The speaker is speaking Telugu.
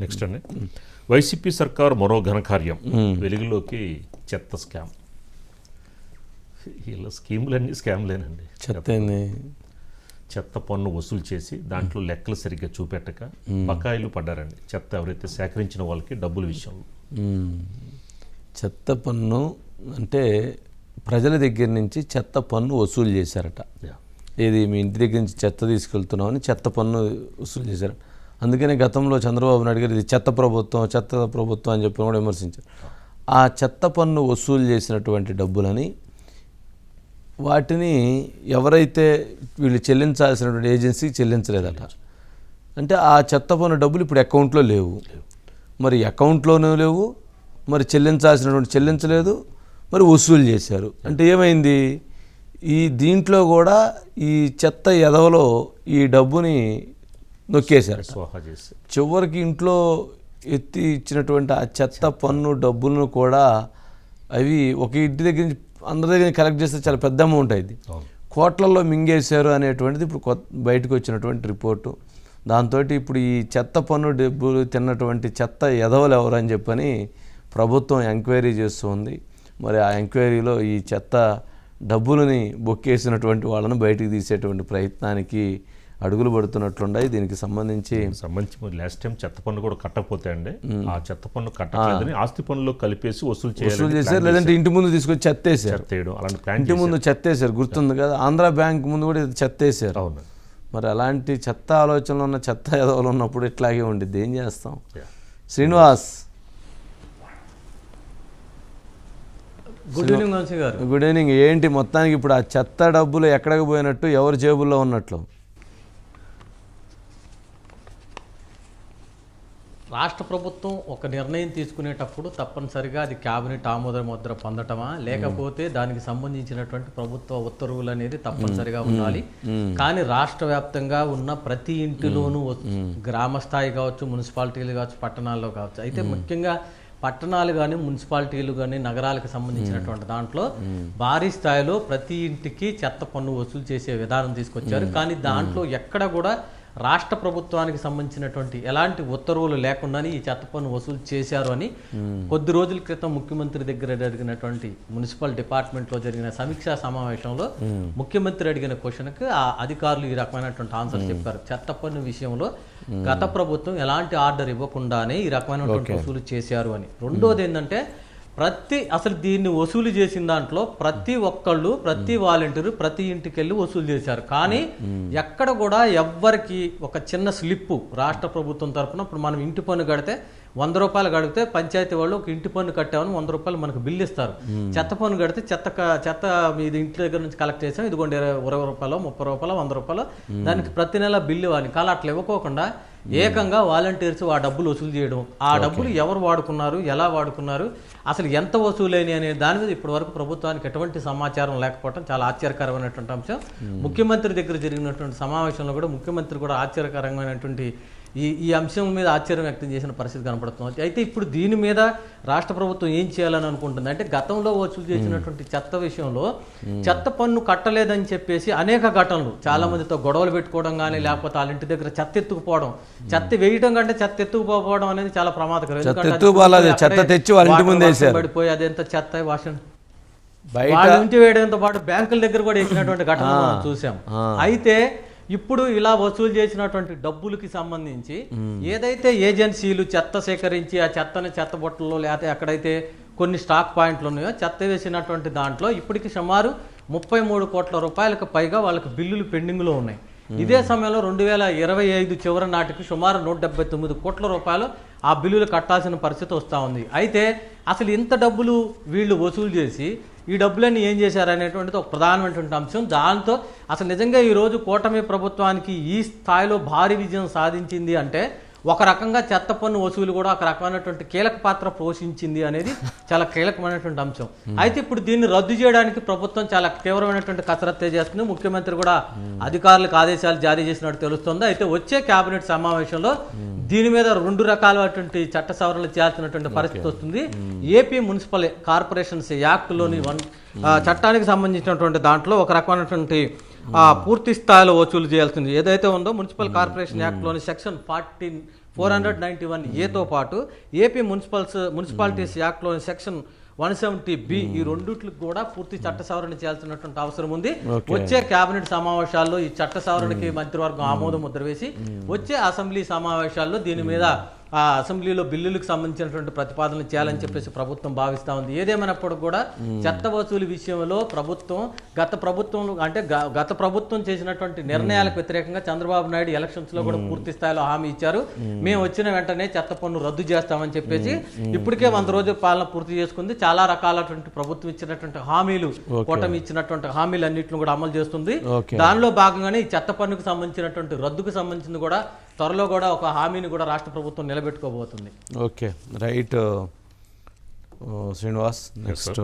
నెక్స్ట్ అండి. వైసీపీ సర్కార్ మరో ఘనకార్యం వెలుగులోకి చెత్త స్కామ్. వీళ్ళ స్కీములన్నీ స్కామ్లేనండి. చెత్త చెత్త పన్ను వసూలు చేసి దాంట్లో లెక్కలు సరిగ్గా చూపెట్టక బకాయిలు పడ్డారండి. చెత్త ఎవరైతే సేకరించిన వాళ్ళకి డబ్బుల విషయంలో. చెత్త పన్ను అంటే ప్రజల దగ్గర నుంచి చెత్త పన్ను వసూలు చేశారట. ఏది మీ ఇంటి దగ్గర నుంచి చెత్త తీసుకెళ్తున్నామని చెత్త పన్ను వసూలు చేశారు అందుకనే గతంలో చంద్రబాబు నాయుడు గారు ఇది చెత్త ప్రభుత్వం చెత్త ప్రభుత్వం అని చెప్పి కూడా విమర్శించారు. ఆ చెత్త పన్ను వసూలు చేసినటువంటి డబ్బులని వాటిని ఎవరైతే వీళ్ళు చెల్లించాల్సినటువంటి ఏజెన్సీకి చెల్లించలేదట. అంటే ఆ చెత్త పన్ను డబ్బులు ఇప్పుడు అకౌంట్లో లేవు. మరి అకౌంట్లోనూ లేవు మరి చెల్లించాల్సినటువంటి చెల్లించలేదు మరి వసూలు చేశారు. అంటే ఏమైంది? ఈ దీంట్లో కూడా ఈ చెత్త ఎదవలో ఈ డబ్బుని చేసి. చివరికి ఇంట్లో ఎత్తి ఇచ్చినటువంటి ఆ చెత్త పన్ను డబ్బులను కూడా అవి ఒక ఇంటి దగ్గర నుంచి అందరి దగ్గర కలెక్ట్ చేస్తే చాలా పెద్ద అమౌంట్ అయింది కోట్లలో మింగేశారు అనేటువంటిది ఇప్పుడు కొత్త బయటకు వచ్చినటువంటి రిపోర్టు దాంతో ఇప్పుడు ఈ చెత్త పన్ను డబ్బులు తిన్నటువంటి చెత్త ఎదవలు ఎవరు అని చెప్పని ప్రభుత్వం ఎంక్వైరీ చేస్తుంది. మరి ఆ ఎంక్వైరీలో ఈ చెత్త డబ్బులని బొక్కేసినటువంటి వాళ్ళని బయటికి తీసేటువంటి ప్రయత్నానికి అడుగులు పడుతున్నట్లున్నాయి దీనికి సంబంధించి సంబంధించి లాస్ట్ టైం చెత్త పన్ను కూడా కట్టకపోతే అండి. ఆ చెత్త పన్ను కట్టలేదని ఆస్తి పన్నులో కలిపేసి వసూలు వసూలు చేశారు. లేదంటే ఇంటి ముందు తీసుకొచ్చి చెత్త వేసారు చెత్త వేయడం అలాంటి ఇంటి ముందు చెత్త వేసారు గుర్తుంది కదా ఆంధ్ర బ్యాంక్ ముందు కూడా ఇది చెత్త వేసారు అవును. మరి అలాంటి చెత్త ఆలోచనలు ఉన్న చెత్త ఎదవలు ఉన్నప్పుడు ఇట్లాగే ఉండిద్ది. ఏం చేస్తాం. Srinivas. Good evening Vamsi garu. Good evening. ఏంటి మొత్తానికి ఇప్పుడు ఆ చెత్త డబ్బులు ఎక్కడికి పోయినట్టు ఎవరి జేబుల్లో ఉన్నట్లు? రాష్ట్ర ప్రభుత్వం ఒక నిర్ణయం తీసుకునేటప్పుడు తప్పనిసరిగా అది కేబినెట్ ఆమోద ముద్ర పొందటమా? లేకపోతే దానికి సంబంధించినటువంటి ప్రభుత్వ ఉత్తర్వులు అనేది తప్పనిసరిగా ఉండాలి. కానీ రాష్ట్ర వ్యాప్తంగా ఉన్న ప్రతి ఇంటిలోనూ గ్రామ స్థాయి కావచ్చు మున్సిపాలిటీలు కావచ్చు పట్టణాల్లో కావచ్చు. అయితే ముఖ్యంగా పట్టణాలు కానీ మున్సిపాలిటీలు కానీ నగరాలకు సంబంధించినటువంటి దాంట్లో భారీ స్థాయిలో ప్రతి ఇంటికి చెత్త పన్ను వసూలు చేసే విధానం తీసుకొచ్చారు. కానీ దాంట్లో ఎక్కడ కూడా రాష్ట్ర ప్రభుత్వానికి సంబంధించినటువంటి ఎలాంటి ఉత్తర్వులు లేకుండానే ఈ చెత్త పన్ను వసూలు చేశారు అని కొద్ది రోజుల క్రితం ముఖ్యమంత్రి దగ్గర జరిగినటువంటి మున్సిపల్ డిపార్ట్మెంట్లో జరిగిన సమీక్షా సమావేశంలో ముఖ్యమంత్రి అడిగిన క్వశ్చన్కి ఆ అధికారులు ఈ రకమైనటువంటి ఆన్సర్ చెప్పారు. చెత్త పన్ను విషయంలో గత ప్రభుత్వం ఎలాంటి ఆర్డర్ ఇవ్వకుండానే ఈ రకమైనటువంటి వసూలు చేశారు అని. రెండోది ఏంటంటే ప్రతి అసలు దీన్ని వసూలు చేసిన దాంట్లో ప్రతి ఒక్కళ్ళు ప్రతి వాలంటీరు ప్రతి ఇంటికి వెళ్ళి వసూలు చేశారు. కానీ ఎక్కడ కూడా ఎవ్వరికి ఒక చిన్న స్లిప్పు రాష్ట్ర ప్రభుత్వం తరఫున ఇప్పుడు మనం ఇంటి పన్ను కడితే వంద రూపాయలు కడితే పంచాయతీ వాళ్ళు ఒక ఇంటి పన్ను కట్టామని వంద రూపాయలు మనకు బిల్లు ఇస్తారు. చెత్త పన్ను కడితే చెత్త చెత్త మీది ఇంటి దగ్గర నుంచి కలెక్ట్ చేసాం ఇదిగోండి ఇరవై ఇరవై రూపాయలు ముప్పై రూపాయలు వంద రూపాయలు. దానికి ప్రతి నెల బిల్లు ఇవ్వాలి. కానీ అట్లా ఇవ్వకోకుండా ఏకంగా వాలంటీర్స్ ఆ డబ్బులు వసూలు చేయడం. ఆ డబ్బులు ఎవరు వాడుకున్నారు ఎలా వాడుకున్నారు అసలు ఎంత వసూలైన అనే దాని మీద ఇప్పటి వరకు ప్రభుత్వానికి ఎటువంటి సమాచారం లేకపోవడం చాలా ఆశ్చర్యకరమైనటువంటి అంశం. ముఖ్యమంత్రి దగ్గర జరిగినటువంటి సమావేశంలో కూడా ముఖ్యమంత్రి కూడా ఆశ్చర్యకరమైనటువంటి ఈ ఈ అంశం మీద ఆశ్చర్యం వ్యక్తం చేసిన పరిస్థితి కనపడుతుంది. అయితే ఇప్పుడు దీని మీద రాష్ట్ర ప్రభుత్వం ఏం చేయాలని అనుకుంటుంది? అంటే గతంలో వసూలు చేసినటువంటి చెత్త విషయంలో చెత్త పన్ను కట్టలేదని చెప్పేసి అనేక ఘటనలు చాలా మందితో గొడవలు పెట్టుకోవడం కానీ లేకపోతే వాళ్ళ ఇంటి దగ్గర చెత్త ఎత్తుకుపోవడం. చెత్త వేయడం కంటే చెత్త ఎత్తుకుపోవడం అనేది చాలా ప్రమాదకరం. చెత్త తెచ్చి. పడిపోయి అదెంత చెత్త వాసన బయట నుంచి వేయడంతో పాటు బ్యాంకుల దగ్గర కూడా వేసినటువంటి ఘటన చూసాం. అయితే ఇప్పుడు ఇలా వసూలు చేసినటువంటి డబ్బులకి సంబంధించి ఏదైతే ఏజెన్సీలు చెత్త సేకరించి ఆ చెత్తని చెత్త బొట్టల్లో లేకపోతే ఎక్కడైతే కొన్ని స్టాక్ పాయింట్లు ఉన్నాయో చెత్త వేసినటువంటి దాంట్లో ఇప్పటికి సుమారు ముప్పై మూడు కోట్ల రూపాయలకు పైగా వాళ్ళకి బిల్లులు పెండింగ్లో ఉన్నాయి. ఇదే సమయంలో రెండు వేల ఇరవై ఐదు చివరి నాటికి సుమారు నూట డెబ్బై తొమ్మిది కోట్ల రూపాయలు ఆ బిల్లులు కట్టాల్సిన పరిస్థితి వస్తూ ఉంది. అయితే అసలు ఇంత డబ్బులు వీళ్ళు వసూలు చేసి ఈ డబ్బులన్నీ ఏం చేశారు అనేటువంటిది ఒక ప్రధానమైనటువంటి అంశం. దాంతో అసలు నిజంగా ఈరోజు కూటమి ప్రభుత్వానికి ఈ స్థాయిలో భారీ విజయం సాధించింది అంటే ఒక రకంగా చెత్త పన్ను వసూలు కూడా ఒక రకమైనటువంటి కీలక పాత్ర పోషించింది అనేది చాలా కీలకమైనటువంటి అంశం. అయితే ఇప్పుడు దీన్ని రద్దు చేయడానికి ప్రభుత్వం చాలా తీవ్రమైనటువంటి కసరత్తే చేస్తుంది ముఖ్యమంత్రి కూడా అధికారులకు ఆదేశాలు జారీ చేసినట్టు తెలుస్తుంది. అయితే వచ్చే కేబినెట్ సమావేశంలో దీని మీద రెండు రకాలైనటువంటి చట్ట సవరణలు చేయాల్సినటువంటి పరిస్థితి వస్తుంది. ఏపీ మున్సిపల్ కార్పొరేషన్స్ యాక్ట్లోని వన్ చట్టానికి సంబంధించినటువంటి దాంట్లో ఒక రకమైనటువంటి ఆ, పూర్తి స్థాయిలో వసూలు చేయాల్సింది ఏదైతే ఉందో municipal corporation యాక్ట్లోని section fourteen four hundred ninety one ఏతో పాటు ఏపీ మున్సిపల్స్ మున్సిపాలిటీస్ యాక్ట్లోని సెక్షన్ వన్ సెవెంటీ బి ఈ రెండిట్లకు కూడా పూర్తి చట్ట సవరణ చేయాల్సినటువంటి అవసరం ఉంది. వచ్చే కేబినెట్ సమావేశాల్లో ఈ చట్ట సవరణకి మంత్రివర్గం ఆమోద ముద్ర వేసి వచ్చే అసెంబ్లీ సమావేశాల్లో దీని మీద ఆ అసెంబ్లీలో బిల్లులకు సంబంధించినటువంటి ప్రతిపాదనలు చేయాలని చెప్పేసి ప్రభుత్వం భావిస్తా ఉంది. ఏదేమైనప్పటికీ కూడా చెత్త వసూలు విషయంలో ప్రభుత్వం గత ప్రభుత్వం అంటే గత ప్రభుత్వం చేసినటువంటి నిర్ణయాలకు వ్యతిరేకంగా చంద్రబాబు నాయుడు ఎలక్షన్స్లో కూడా పూర్తి స్థాయిలో హామీ ఇచ్చారు. మేము. వచ్చిన వెంటనే చెత్త పన్ను రద్దు చేస్తామని చెప్పేసి ఇప్పటికే వంద రోజుల పాలన పూర్తి చేసుకుంది. చాలా రకాలటువంటి ప్రభుత్వం ఇచ్చినటువంటి హామీలు కూటమి ఇచ్చినటువంటి హామీలు అన్నింటిని కూడా అమలు చేస్తుంది. దానిలో భాగంగానే ఈ చెత్త పన్నుకు సంబంధించినటువంటి రద్దుకు సంబంధించింది కూడా త్వరలో కూడా ఒక హామీని కూడా రాష్ట్ర ప్రభుత్వం నిలబెట్టుకోబోతుంది. ఓకే. Right Srinivas next.